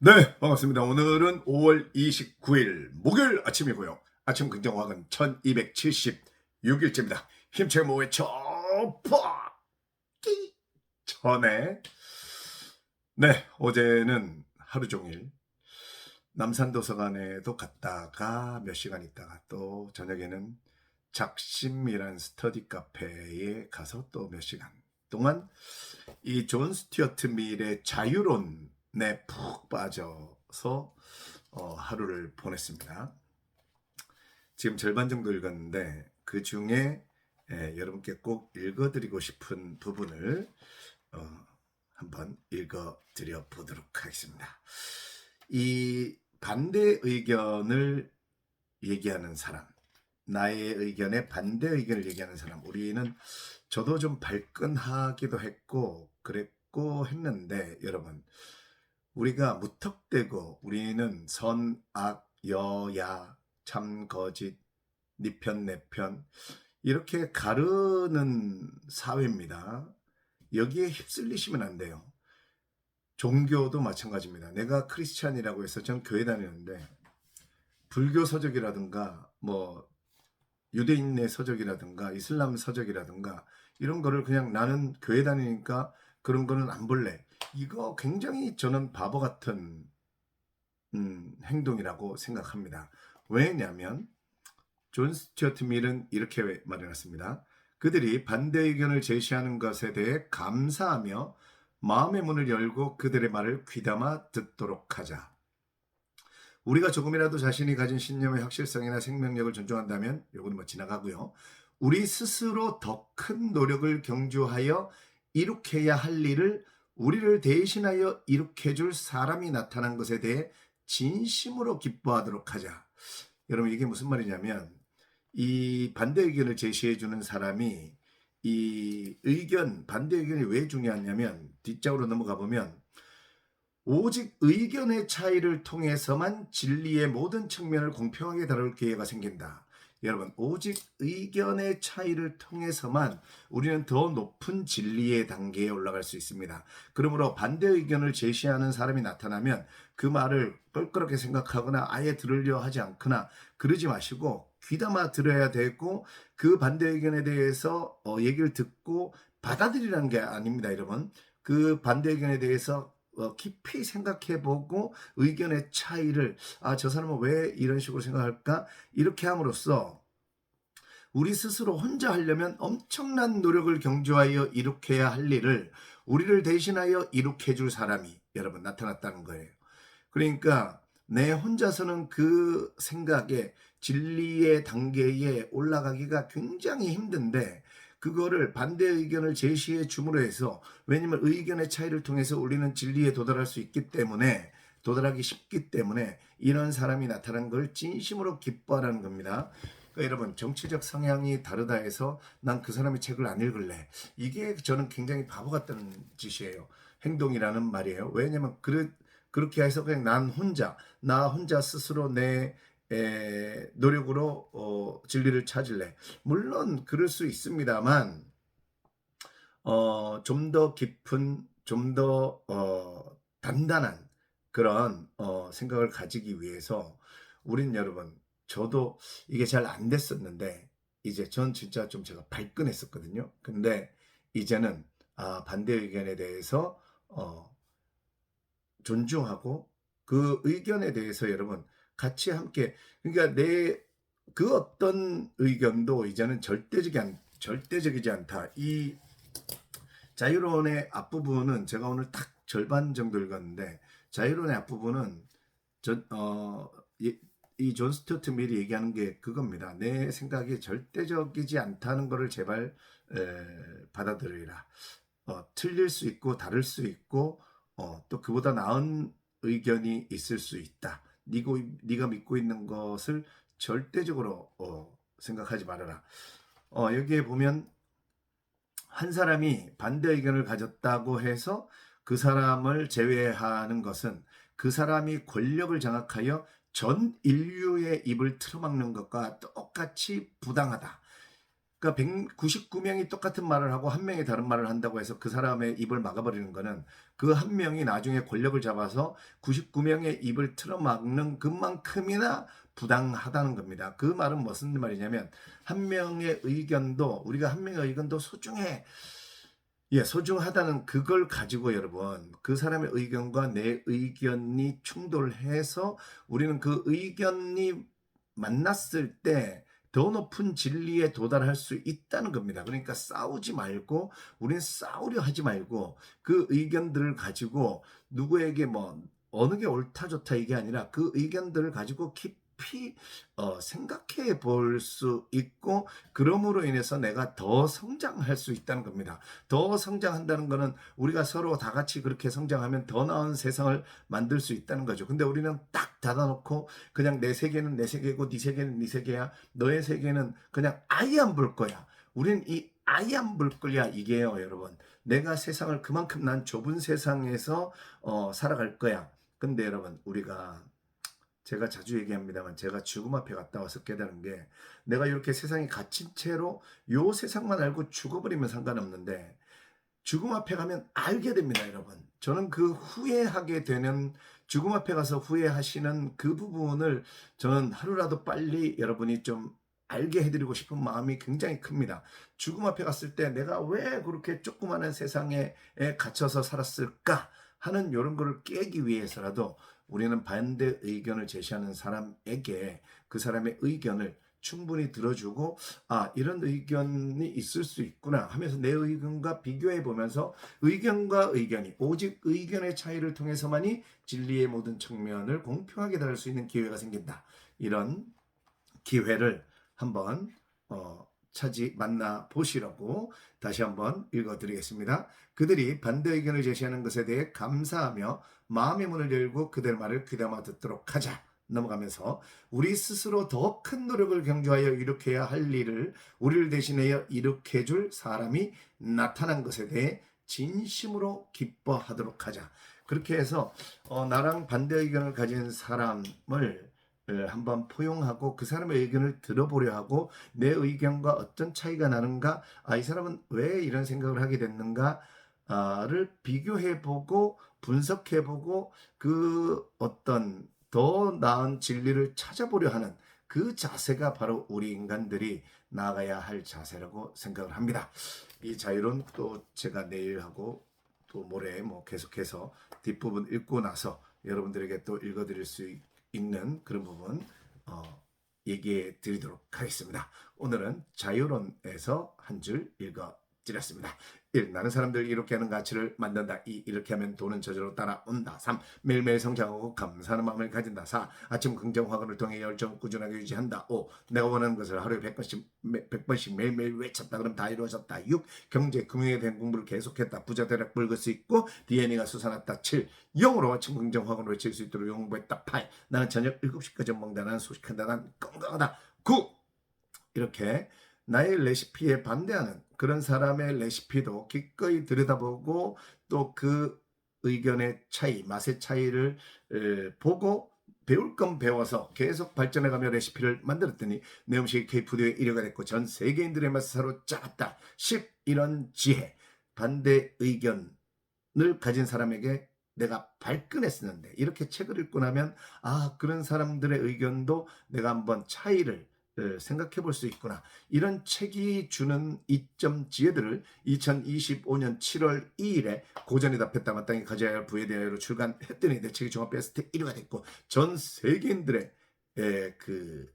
네, 반갑습니다. 오늘은 5월 29일 목요일 아침이고요. 아침 긍정화근 1276일째입니다. 힘차게 모에 쳐퍼 끼 전에 네, 어제는 하루 종일 남산도서관에도 갔다가 몇 시간 있다가 또 저녁에는 작심이란 스터디 카페에 가서 또 몇 시간 동안 이 존 스튜어트 밀의 자유론 에푹 빠져서 어, 하루를 보냈습니다. 지금 절반 정도 읽었는데 그 중에 예, 여러분께 꼭 읽어드리고 싶은 부분을 어, 한번 읽어드려 보도록 하겠습니다. 이 반대 의견을 얘기하는 사람, 나의 의견에 반대 의견을 얘기하는 사람, 우리는 저도 좀 발끈하기도 했고 그랬고 했는데 여러분 우리가 무턱대고 우리는 선, 악, 여야, 참, 거짓, 니편, 내편 이렇게 가르는 사회입니다. 여기에 휩쓸리시면 안 돼요. 종교도 마찬가지입니다. 내가 크리스찬이라고 해서 전 교회 다니는데 불교 서적이라든가 뭐 유대인의 서적이라든가 이슬람 서적이라든가 이런 거를 그냥 나는 교회 다니니까 그런 거는 안 볼래. 이거 굉장히 저는 바보 같은 음, 행동이라고 생각합니다. 왜냐하면 존 스튜어트 밀은 이렇게 말해놨습니다. 그들이 반대 의견을 제시하는 것에 대해 감사하며 마음의 문을 열고 그들의 말을 귀담아 듣도록 하자. 우리가 조금이라도 자신이 가진 신념의 확실성이나 생명력을 존중한다면 요건 뭐 지나가고요. 우리 스스로 더 큰 노력을 경주하여 이룩해야 할 일을 우리를 대신하여 이룩해 줄 사람이 나타난 것에 대해 진심으로 기뻐하도록 하자. 여러분 이게 무슨 말이냐면 이 반대 의견을 제시해 주는 사람이 이 의견 반대 의견이 왜 중요하냐면 뒷장으로 넘어가 보면 오직 의견의 차이를 통해서만 진리의 모든 측면을 공평하게 다룰 기회가 생긴다. 여러분, 오직 의견의 차이를 통해서만 우리는 더 높은 진리의 단계에 올라갈 수 있습니다. 그러므로 반대 의견을 제시하는 사람이 나타나면 그 말을 껄끄럽게 생각하거나 아예 들으려 하지 않거나 그러지 마시고 귀담아 들어야 되고 그 반대 의견에 대해서 어, 얘기를 듣고 받아들이라는 게 아닙니다, 여러분. 그 반대 의견에 대해서 어, 깊이 생각해보고 의견의 차이를 아 저 사람은 왜 이런 식으로 생각할까 이렇게 함으로써 우리 스스로 혼자 하려면 엄청난 노력을 경주하여 이룩해야 할 일을 우리를 대신하여 이룩해 줄 사람이 여러분 나타났다는 거예요. 그러니까 내 혼자서는 그 생각에 진리의 단계에 올라가기가 굉장히 힘든데 그거를 반대 의견을 제시해 줌으로 해서 왜냐면 의견의 차이를 통해서 우리는 진리에 도달할 수 있기 때문에 도달하기 쉽기 때문에 이런 사람이 나타난 걸 진심으로 기뻐하라는 겁니다. 그러니까 여러분 정치적 성향이 다르다 해서 난 그 사람의 책을 안 읽을래. 이게 저는 굉장히 바보 같다는 짓이에요. 행동이라는 말이에요. 왜냐면 그, 그렇게 해서 그냥 난 혼자 나 혼자 스스로 내 에, 노력으로 어, 진리를 찾을래. 물론 그럴 수 있습니다만 어, 좀 더 깊은, 좀더 어, 단단한 그런 어, 생각을 가지기 위해서 우린 여러분 저도 이게 잘 안 됐었는데 이제 전 진짜 좀 제가 발끈했었거든요. 근데 이제는 아, 반대 의견에 대해서 어, 존중하고 그 의견에 대해서 여러분 같이 함께 그러니까 내 그 어떤 의견도 이제는 절대적이 안, 절대적이지 않다. 이 자유론의 앞부분은 제가 오늘 딱 절반 정도 읽었는데 자유론의 앞부분은 어, 이존 스튜어트 밀이 얘기하는 게 그겁니다. 내 생각이 절대적이지 않다는 것을 제발 에, 받아들이라. 어, 틀릴 수 있고 다를 수 있고 어, 또 그보다 나은 의견이 있을 수 있다. 니고, 네가 믿고 있는 것을 절대적으로 어, 생각하지 말아라. 어, 여기에 보면 한 사람이 반대 의견을 가졌다고 해서 그 사람을 제외하는 것은 그 사람이 권력을 장악하여 전 인류의 입을 틀어막는 것과 똑같이 부당하다. 그러니까 199명이 똑같은 말을 하고 한 명이 다른 말을 한다고 해서 그 사람의 입을 막아버리는 거는 그 한 명이 나중에 권력을 잡아서 99명의 입을 틀어막는 그만큼이나 부당하다는 겁니다. 그 말은 무슨 말이냐면 한 명의 의견도 우리가 한 명의 의견도 소중해. 예, 소중하다는 그걸 가지고 여러분 그 사람의 의견과 내 의견이 충돌해서 우리는 그 의견이 만났을 때 더 높은 진리에 도달할 수 있다는 겁니다. 그러니까 싸우지 말고 우리는 싸우려 하지 말고 그 의견들을 가지고 누구에게 뭐 어느 게 옳다 좋다 이게 아니라 그 의견들을 가지고 깊이 어, 생각해 볼 수 있고 그럼으로 인해서 내가 더 성장할 수 있다는 겁니다. 더 성장한다는 거는 우리가 서로 다 같이 그렇게 성장하면 더 나은 세상을 만들 수 있다는 거죠. 근데 우리는 딱 닫아놓고 그냥 내 세계는 내 세계고 네 세계는 네 세계야. 너의 세계는 그냥 아예 안 볼 거야. 우리는 이 아예 안 볼 거야 이게요, 여러분. 내가 세상을 그만큼 난 좁은 세상에서 어, 살아갈 거야. 근데 여러분 우리가 제가 자주 얘기합니다만 제가 죽음 앞에 갔다 와서 깨달은 게 내가 이렇게 세상에 갇힌 채로 요 세상만 알고 죽어버리면 상관없는데 죽음 앞에 가면 알게 됩니다, 여러분. 저는 그 후회하게 되는 죽음 앞에 가서 후회하시는 그 부분을 저는 하루라도 빨리 여러분이 좀 알게 해드리고 싶은 마음이 굉장히 큽니다. 죽음 앞에 갔을 때 내가 왜 그렇게 조그마한 세상에 갇혀서 살았을까 하는 이런 거를 깨기 위해서라도 우리는 반대 의견을 제시하는 사람에게 그 사람의 의견을 충분히 들어주고 아 이런 의견이 있을 수 있구나 하면서 내 의견과 비교해 보면서 의견과 의견이 오직 의견의 차이를 통해서만이 진리의 모든 측면을 공평하게 다룰 수 있는 기회가 생긴다. 이런 기회를 한번 어, 차지 만나 보시라고 다시 한번 읽어드리겠습니다. 그들이 반대 의견을 제시하는 것에 대해 감사하며 마음의 문을 열고 그들 말을 귀담아 듣도록 하자. 넘어가면서 우리 스스로 더 큰 노력을 경주하여 일으켜야 할 일을 우리를 대신하여 일으켜 줄 사람이 나타난 것에 대해 진심으로 기뻐하도록 하자. 그렇게 해서 어, 나랑 반대 의견을 가진 사람을 에, 한번 포용하고 그 사람의 의견을 들어보려 하고 내 의견과 어떤 차이가 나는가, 아, 이 사람은 왜 이런 생각을 하게 됐는가를 비교해보고 분석해보고 그 어떤 더 나은 진리를 찾아보려 하는 그 자세가 바로 우리 인간들이 나가야 할 자세라고 생각을 합니다. 이 자유론 또 제가 내일하고 또 모레 뭐 계속해서 뒷부분 읽고 나서 여러분들에게 또 읽어드릴 수 있- 있는 그런 부분 어, 얘기해 드리도록 하겠습니다. 오늘은 자유론에서 한 줄 읽어 드렸습니다. 1. 나는 사람들 이렇게 하는 가치를 만든다. 2. 이렇게 하면 돈은 저절로 따라온다. 3. 매일매일 성장하고 감사하는 마음을 가진다. 4. 아침 긍정 화근을 통해 열정을 꾸준하게 유지한다. 5. 내가 원하는 것을 하루에 100번씩, 100번씩 매일매일 외쳤다. 그럼 다 이루어졌다. 6. 경제, 금융에 대한 공부를 계속했다. 부자 대략 붉을 수 있고 DNA가 솟아났다. 7. 영어로 아침 긍정 화근을 외칠 수 있도록 공부했다. 8. 나는 저녁 7시까지 먹는다. 나는 소식한다. 난 건강하다. 9. 이렇게 나의 레시피에 반대하는 그런 사람의 레시피도 기꺼이 들여다보고 또 그 의견의 차이, 맛의 차이를 에, 보고 배울 건 배워서 계속 발전해가며 레시피를 만들었더니 내 음식이 K푸드의 1위가 됐고 전 세계인들의 맛을 사로잡았다. 10. 이런 지혜, 반대 의견을 가진 사람에게 내가 발끈했었는데 이렇게 책을 읽고 나면 아 그런 사람들의 의견도 내가 한번 차이를 을 생각해 볼 수 있구나. 이런 책이 주는 이점 지혜들을 2025년 7월 2일에 고전이 답했다 마땅히 가져야 할 부에 대하여로 출간했더니 내 책이 종합 베스트 1위가 됐고 전 세계인들의 에, 그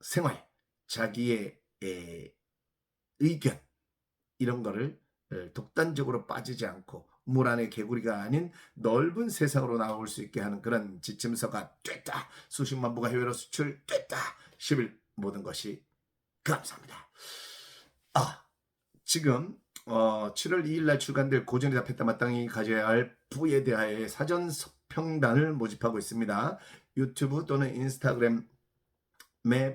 생활, 자기의 에, 의견 이런 거를 에, 독단적으로 빠지지 않고 물 안의 개구리가 아닌 넓은 세상으로 나올 수 있게 하는 그런 지침서가 됐다. 수십만 부가 해외로 수출됐다. 10일 모든 것이 감사합니다. 아, 지금 어, 7월 2일 날 출간될 고전이 답했다 마땅히 가져야 할 부에 대하여 사전 서평단을 모집하고 있습니다. 유튜브 또는 인스타그램에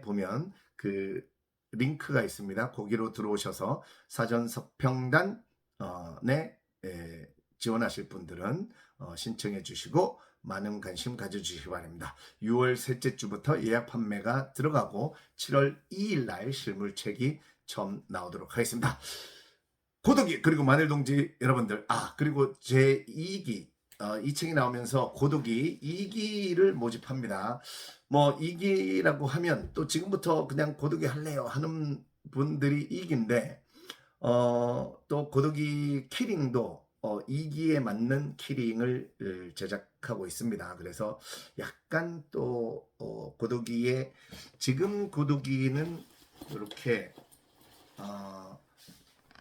보면 그 링크가 있습니다. 거기로 들어오셔서 사전 서평단에 에, 지원하실 분들은 어, 신청해 주시고 많은 관심 가져주시기 바랍니다. 6월 셋째 주부터 예약 판매가 들어가고 7월 2일 날 실물책이 처음 나오도록 하겠습니다. 고독이 그리고 마늘동지 여러분들 아 그리고 제 2기 어, 2층이 나오면서 고독이 2기를 모집합니다. 뭐 2기라고 하면 또 지금부터 그냥 고독이 할래요 하는 분들이 2기인데 어, 또 고독이 키링도 어, 2기에 맞는 키링을 을, 제작하고 있습니다. 그래서 약간 또 어, 고독이의 지금 고독이는 이렇게 어,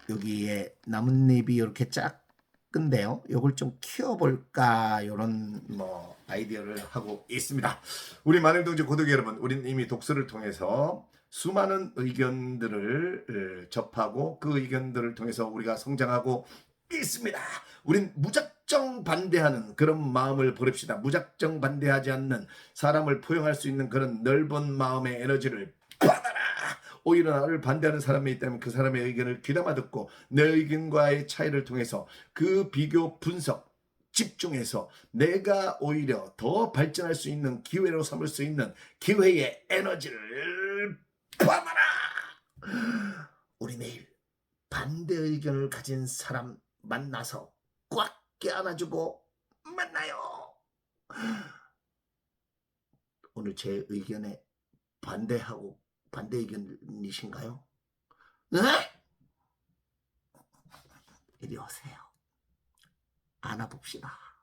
여기에 나뭇잎이 이렇게 작은데요. 요걸 좀 키워볼까 이런 뭐 아이디어를 하고 있습니다. 우리 마늘동지 고독이 여러분, 우리는 이미 독서를 통해서 수많은 의견들을 을, 접하고 그 의견들을 통해서 우리가 성장하고 있습니다. 우린 무작정 반대하는 그런 마음을 버립시다. 무작정 반대하지 않는 사람을 포용할 수 있는 그런 넓은 마음의 에너지를 받아라. 오히려 나를 반대하는 사람이 있다면 그 사람의 의견을 귀담아 듣고 내 의견과의 차이를 통해서 그 비교 분석 집중해서 내가 오히려 더 발전할 수 있는 기회로 삼을 수 있는 기회의 에너지를 받아라. 우리 내일 반대 의견을 가진 사람 만나서 꽉 껴안아주고 만나요. 오늘 제 의견에 반대하고 반대 의견이신가요? 네? 이리 오세요. 안아봅시다.